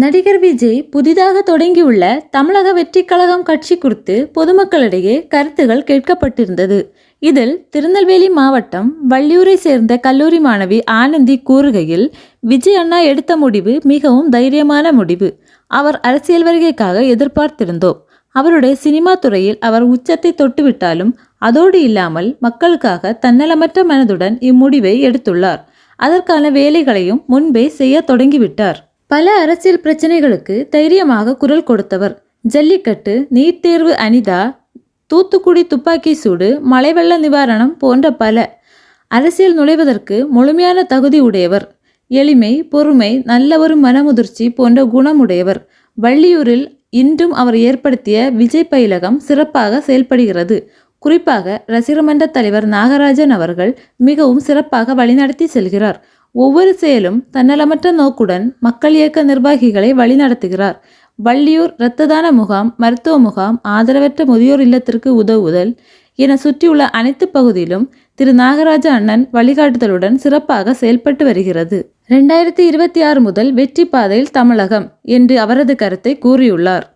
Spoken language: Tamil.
நடிகர் விஜய் புதிதாக தொடங்கியுள்ள தமிழக வெற்றிக்கழகம் கட்சி குறித்து பொதுமக்களிடையே கருத்துகள் கேட்கப்பட்டிருந்தது. இதில் திருநெல்வேலி மாவட்டம் வள்ளியூரை சேர்ந்த கல்லூரி மாணவி ஆனந்தி கூறுகையில் விஜய் அண்ணா எடுத்த முடிவு மிகவும் தைரியமான முடிவு. அவர் அரசியல் வருகைக்காக எதிர்பார்த்திருந்தோம். அவருடைய சினிமா துறையில் அவர் உச்சத்தை தொட்டுவிட்டாலும் அதோடு இல்லாமல் மக்களுக்காக தன்னலமற்ற மனதுடன் இம்முடிவை எடுத்துள்ளார். அதற்கான வேலைகளையும் முன்பே செய்ய தொடங்கிவிட்டார். பல அரசியல் பிரச்சனைகளுக்கு தைரியமாக குரல் கொடுத்தவர். ஜல்லிக்கட்டு நீட் தேர்வு அனிதா தூத்துக்குடி துப்பாக்கி சூடு மலைவெள்ள நிவாரணம் போன்ற பல. அரசியல் நுழைவதற்கு முழுமையான தகுதி உடையவர். எளிமை பொறுமை நல்ல ஒரு மனமுதிர்ச்சி போன்ற குணமுடையவர். வள்ளியூரில் இன்றும் அவர் ஏற்படுத்திய விஜய் பயிலகம் சிறப்பாக செயல்படுகிறது. குறிப்பாக ரசிகமன்ற தலைவர் நாகராஜன் அவர்கள் மிகவும் சிறப்பாக வழிநடத்தி செல்கிறார். ஒவ்வொரு செயலும் தன்னலமற்ற நோக்குடன் மக்கள் இயக்க நிர்வாகிகளை வழிநடத்துகிறார். வள்ளியூர் இரத்ததான முகாம் மருத்துவ முகாம் ஆதரவற்ற முதியோர் இல்லத்திற்கு உதவுதல் என சுற்றியுள்ள அனைத்து பகுதியிலும் திரு. நாகராஜ அண்ணன் வழிகாட்டுதலுடன் சிறப்பாக செயல்பட்டு வருகிறது. ரெண்டாயிரத்தி இருபத்தி ஆறு முதல் வெற்றி பாதையில் தமிழகம் என்று அவரது கருத்தை கூறியுள்ளார்.